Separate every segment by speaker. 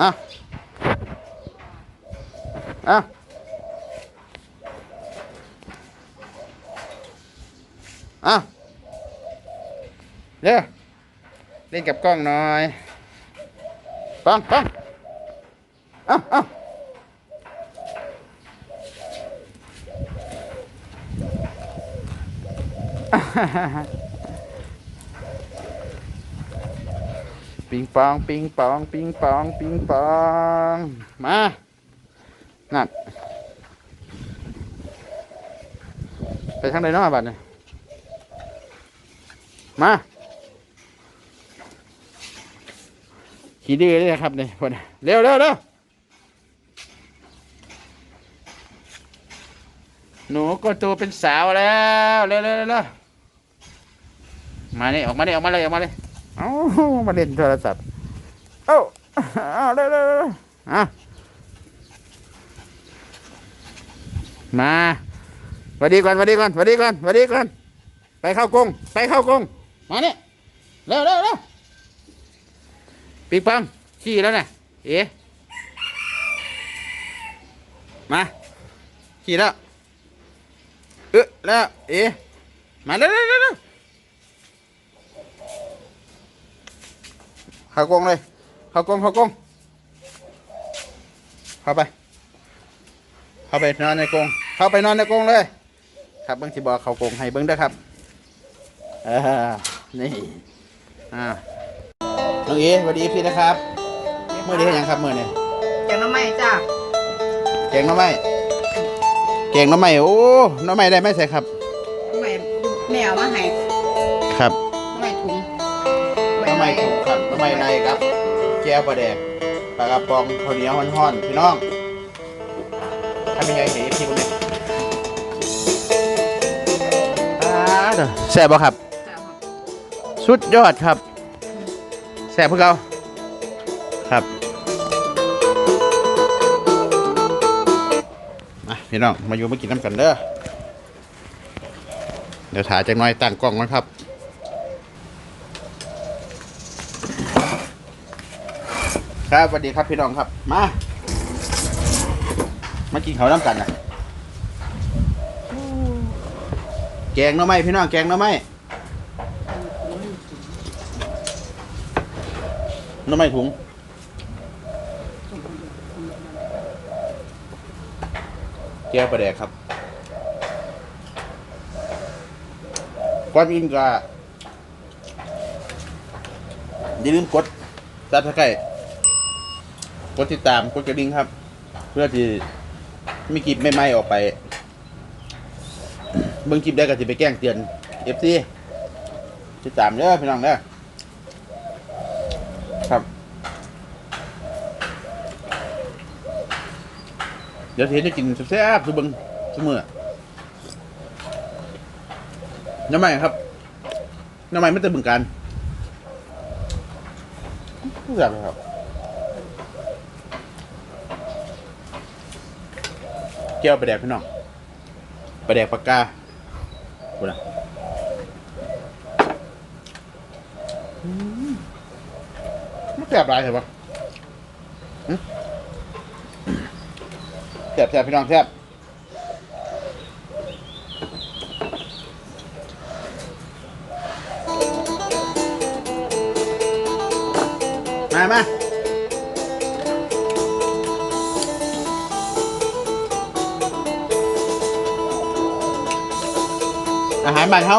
Speaker 1: อะอะอะเดี๋ยวเล่นกับกล้องหน่อย ปิงปอง ปิงปอง ปิงปอง ปิงปอง มานั่นไปทางใดเนาะบัดเนี่ยมาขี่ดื้อเลยนะครับเนี่ยพวกนี้เร็วเร็วเร็วหนูก็โตเป็นสาวแล้วเร็วเร็วเร็วมาเนี่ยออกมาเนี่ยออกมาเลยออกมาเลย เอ้ามาเล่นโทรศัพท์เอ้าเอาเร็วเร็วอะมาสวัสดีก่อนสวัสดีก่อนสวัสดีก่อนสวัสดีก่อนไปเข้ากรงไปเข้ากรงมาเนี่ยเร็วเร็วเร็วปิงปังขี้แล้วน่ะเอ๋มาขี้แล้วเออแล้วเอ๋มาเร็วเร็วเร็ว เร็วเข้ากรงเลย เข้ากรงเข้ากรงเข้าไป เข้าไปนอนในกรงเข้าไปนอนในกรงเลย ครับเบิ้งที่บอกเข้ากรงให้เบิ้งเด้วยครับเออนี่อ่าน้องเอ๋สวัสดีพี่นะครับเมื่อนี้เฮ็ดหยังครับเมื่อนี้
Speaker 2: แกงน้ำไหม้จ้า
Speaker 1: แกงหน้ำไม้แกงหน้ำไม้โอ้หน้ำไม้ได้ไหมใส่ครับ
Speaker 2: น้ำไหม้แม่เอามาให้
Speaker 1: ครับ
Speaker 2: น้ำไหม้ถุง
Speaker 1: หน้ำไม้ถูกครับหน้ำไม้ในครับแก้วปลาแดกปลากระป๋องข้าวเหนียวห่อนๆพี่น้องทำยังไงเห็นพี่คนนี้อ่าเด้อแซ่บบ่ครับ สุดยอดครับแซ่บเพื่อเขาครับมาพี่น้องมาอยู่มากินน้ำกันเด้อเดี๋ยวถ่ายจากหน้อยตั้งกล้องก่อนครับ ครับสวัสดีครับพี่น้องครับ มา มากินข้าวน้ำกันนะแกงหน่อไม้พี่น้องแกงหน่อไม้หน่อไม้ถุงแก้วประแดกครับก่อนอื่นก็อย่าลืมกดซับสไครต์ กดติดตามกดกระดิ่งครับ เพื่อที่มีคลิปใหม่ออกไป เบิ่งคลิปได้ก็สิไปแกล้งเตือนเอฟซีติดตามเด้อพี่น้องเด้อครับ เดี๋ยวเทจะกินแซ่บๆทุกเบิ่งทุกมื้อน้ำใหม่ครับน้ำใหม่ไม่แต่บึงการแซ่บเลยครับ แก้วไปแดกพี่น้องไปแดกปากกาคุณอะไม่แสบไรเหรอปะแสบแสบพี่น้องแสบมามา อาหารบ้านเฮา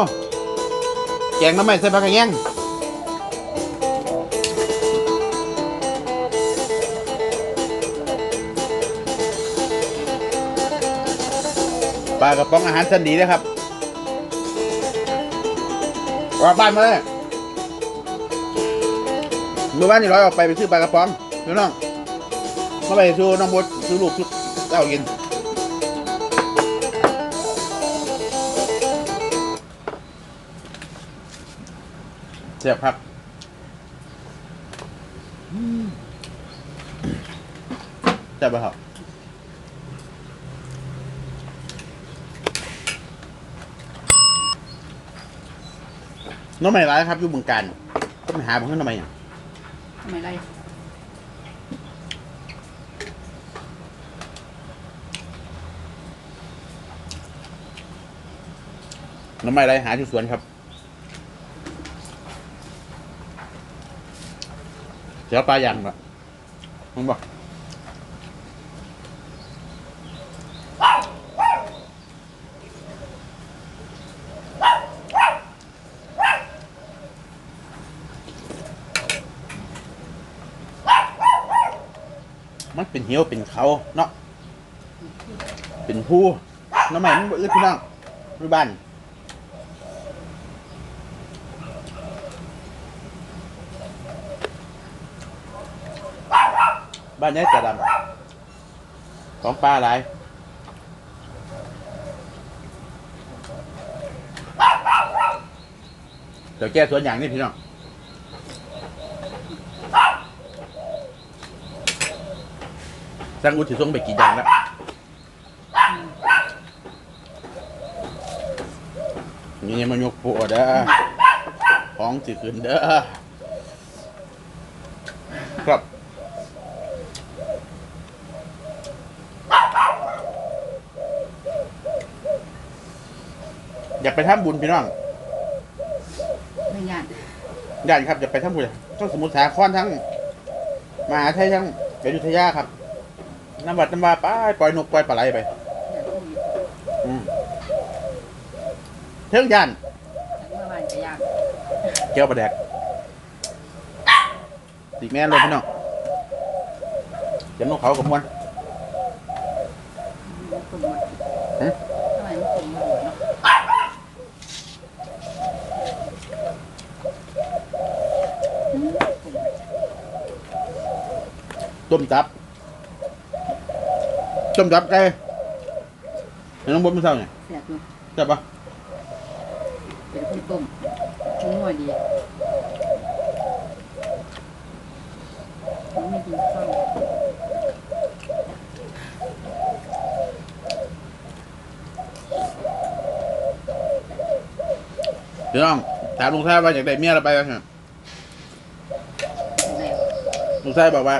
Speaker 1: แกงน้ำมันใส่ผักกระเงี้ยงปลากระป๋องอาหารสันดีนะครับออกบ้านมาเลยเมื่อวานนี่ร้อยออกไปไปซื้อปลากระป๋องน้องเมื่อไปซื้อน้องบดซื้อลูกซื้อเต้ากิน สียครับแต่บ่ครับน้องใหม่ไรครับอยู่บึงการก็ไปหาผมขึ้นทำไมอะ
Speaker 2: ทำไมไร
Speaker 1: น้องใหม่ไรหาที่สวนครับ เสียวปลาย่างปะมึงบอกมันเป็นเหี่ยวเป็นเขาเนาะเป็นผู้น้ำไม้มันบ่อึดพี่น้องรูบ้าน บ้านนี้จะดำของปลาอะไรเดี๋ยวแก้สวนอย่างนี้พี่น้องสร้างอุทิศงไปกี่อย่างแล้วนี่มันยกปูเด้อของสิขึ้นเด้อครับ อยากไปทำบุญพี่น้อง
Speaker 2: ไม่ยาก
Speaker 1: ญาติครับอยากไปทำบุญทั้งสมุทรสาครทั้งมหาไทยทั้งอยุธยาครับน้ำวัดน้ำวาไปปล่อยนกปล่อยปลาไหลไป
Speaker 2: อยากพูดอยู่
Speaker 1: อืมเทิงย่าน
Speaker 2: แต่เมื่อวานจะยาก
Speaker 1: แก้วปลาแดกตีแม่นเลยพี่น้องเดี๋ยวนกเขากับมวน
Speaker 2: มันคนหมด
Speaker 1: ฮะ
Speaker 2: ทำไมมันคนหมดเนาะ
Speaker 1: ต้มจับ ต้มจับไก่เห็นน้องบนมันเศร้าเนี่ย
Speaker 2: แสบอยู่
Speaker 1: จับปะ
Speaker 2: เป็นคนต้มชุ่มนัวดีมันไม่กินข้าว
Speaker 1: พี่น้องถามลุงแท้ว่าอยากได้เมียอะไรไปกัน
Speaker 2: ได้
Speaker 1: ลุงแท้บอกว่า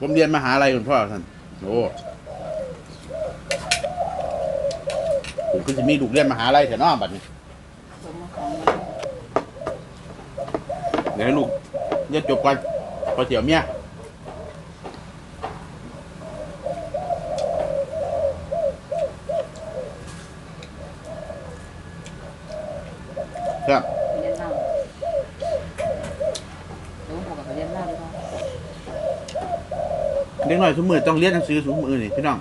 Speaker 1: ผมเรียนมหาลัยคุณพ่อท่านโอ้ผมคือจะมีลูกเรียนมหาลัยแต่น้อบัดนี้เดี๋ยวให้ลูกเรียนจบก่อนพอเสียวเมียครับ
Speaker 2: ไปเรียนเหล้าหลวงพ่อก็ไปเรียนเหล้าด้วยเนาะ
Speaker 1: เด็กน้อยสมมือต้องเรียนหนังสือสมมือนี่พี่น้อง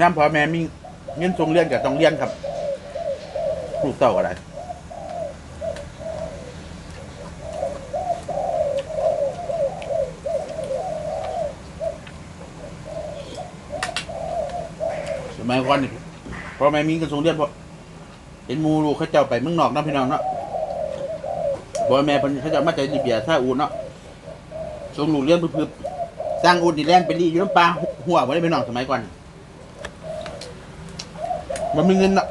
Speaker 1: ย่ำพ่อแม่มีเงินส่งเรียนกับต้องเรียนครับลูกเต้าอะไรสมัยก่อนนี่พ่อแม่มีเงินส่งเรียนพราะ เห็นหมูลูกเขาเจ้าไปเมืองนอกเนาะพี่น้องเนาะพ่อแม่เพิ่นเขาเจ้ามาจากลิเบียซาอุเนาะส่งลูกเรียนพึบๆสร้างอุดนี่แล่นไปรีอยู่น้ำปลาหัวบ่ได้พี่น้องสมัยก่อนมันมีเงินเนาะ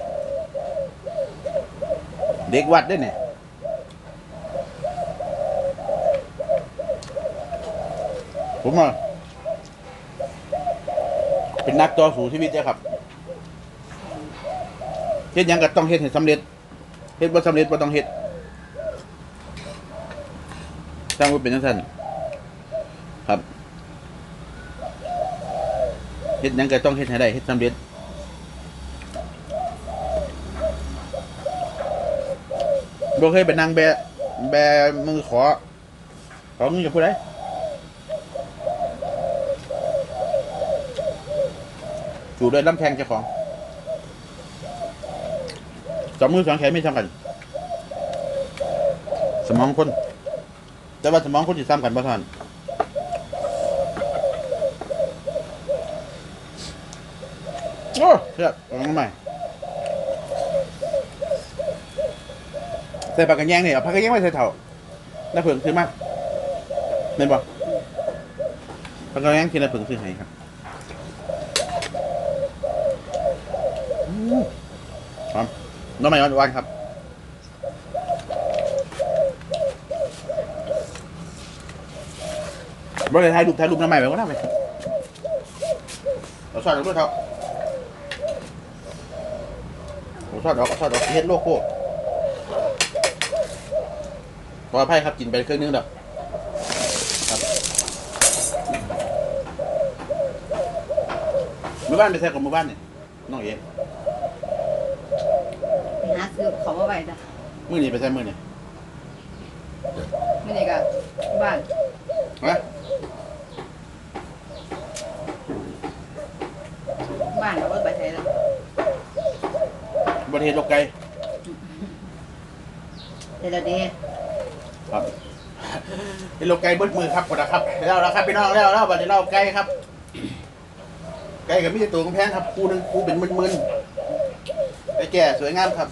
Speaker 1: เด็กวัดได้เนี่ยผมอะเป็นนักต่อสู้ชีวิตเด้อครับ เฮ็ดหยังก็ต้องเฮ็ดให้สำเร็จเฮ็ดบ่สำเร็จบ่ต้องเฮ็ดสร้างไว้เป็นจังซั่นครับเฮ็ดหยังก็ต้องเฮ็ดให้ได้เฮ็ดสำเร็จบ่เคยไปนั่งแบะแบมือขอขอเงินจากผู้ใดอยู่ด้วยลำแทงเจ้าของ สองมือสองแขนไม่ซ้ำกัน สมองคน แต่ว่าสมองคนที่ซ้ำกันบ่ท่านโอ้เสียเอามาใหม่ใส่ปากกันแยงนี่เอาปากกันแยงไว้ใส่เถ่าน้าเผิงซื้อมาเห็นบ่ปากกันแยงที่น้าเผิงซื้อให้ครับอืมห อมน้องใหม่วันๆครับบ่ได้ถ่ายรูปถ่ายรูปน้ำใหม่ไปก็ได้ไหมเอาซอสเอาด้วยเถอะเอาซอสเอาเอาซอสเอาเฮ็ดโลโก้ปลอดภัยครับกินไปเครื่องนึงเด้อครับมือบ้านไปแท้กับมือบ้านเนี่ยน้องเอ๋
Speaker 2: ซื้อเขามาไว้จ้ะ
Speaker 1: มือนี้ไปแท้มือนี่
Speaker 2: ไม่ได้กับบ้าน
Speaker 1: ฮะ
Speaker 2: บ้านเราก็ไปใช้แล้ว
Speaker 1: บริเทศโลกไกล
Speaker 2: แต่ละเดย์
Speaker 1: ครับเป็นโลกไกลเบิดมือครับกดนะครับแล้วแล้วครับพี่น้องแล้วแล้วบัดนี้เราไกลครับ ไกลกับมีแต่ตัวกำแพงครับคูหนึงคูเป็นหมื่นๆไอ้แก่สวยงามครับ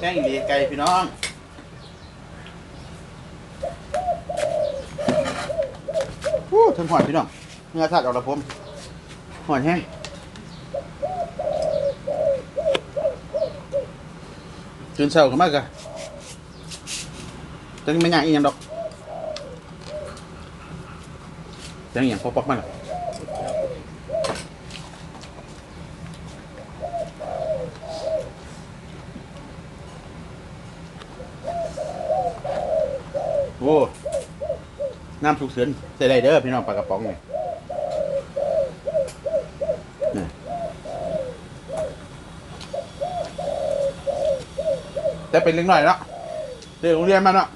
Speaker 1: แป้งดีไก่พี่น้องวู้ถึงหอนพี่น้องเนื้อสัตว์เอาละผมหอนแห้งตื่นเช้าขึ้นมากะจังไม่ง่ายอีหยังดอกจังอย่างพอปอกมันล่ะ โอ้น้ำสุกเสือนใส่ได้เด้อพี่น้องปลากระป๋องเนี่ยนี่แต่เป็นเล็กน้อยเนาะเด็กโรงเรียนมาเนาะ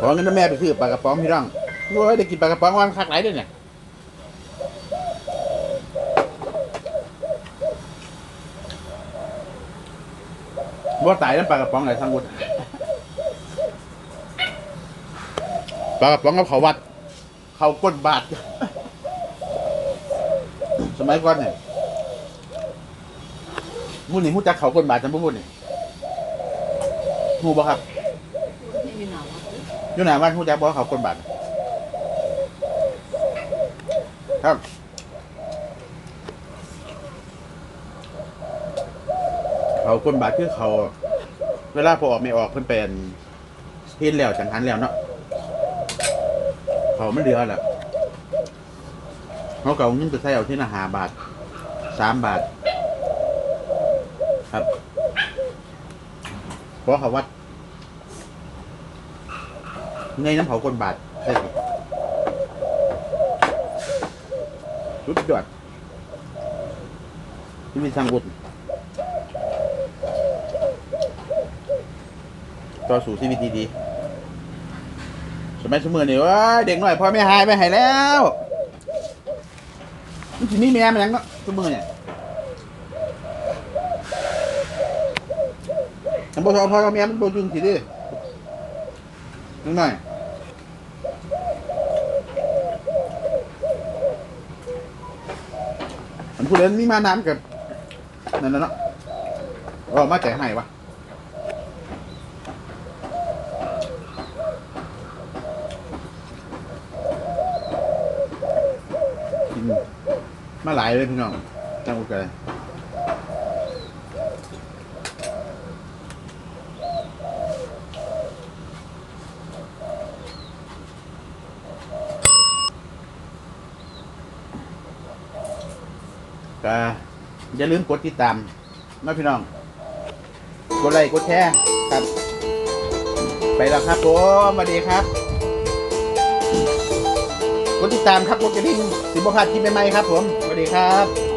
Speaker 1: ขอเงินแม่ไปซื้อปลากระป๋องพี่น้องโอ้ยได้กินปลากระป๋องวันคักไหลายเด้วยเนี่ยว่าตายแล้วปลากระป๋องไหนทางบุญ ปลากระป๋องกับเขาวัด เขาก้นบาท สมัยก่อนเนี่ยมูนี่มูจักเขาก้นบาทจังบุญนี่มูบ่ครับ
Speaker 2: ไม่มีหนาวอ
Speaker 1: ยู่ไหนบ้านมูจักบ่เขาก้นบาทครับเขาก้นบาทคือเขา เวลาพอออกไม่ออกเพิ่นเป็นเฮ็ดแล้วจังหันแล้วเนาะ เขามันเดือแหละเขาเก่าเงินไปใส่เอาที่ละหาบาทสามบาท ครับเพราะเขาวัดเงยน้ำเผาคนบาทได้สุดยอดที่มีทางอุดต่อสู่ชีวิตดีๆ สมัยสมัยนี่ว่าเด็กหน่อยพ่อไม่หายไปหายแล้วมันทีนี้แม่มันยังเนาะสมัยเนี่ยมันบ่ทอพ่อกับแม่มันบ่จุงสิดินิดหน่อยมันพูดเล่นมีมาน้ำกับนั่นน่ะเนาะเออมาแจกให้วะ มาหลายเลยพี่น้องจังหวัดเลก็อย่าลืมกดติดตามนะพี่น้อง กดไลค์กดแชร์ครับ ไปแล้วครับผมสวัสดีครับ ดติดตามครับกดกระดิ่งสิบพลาดคลิปใหม่ๆครับผมสวัสดีครับ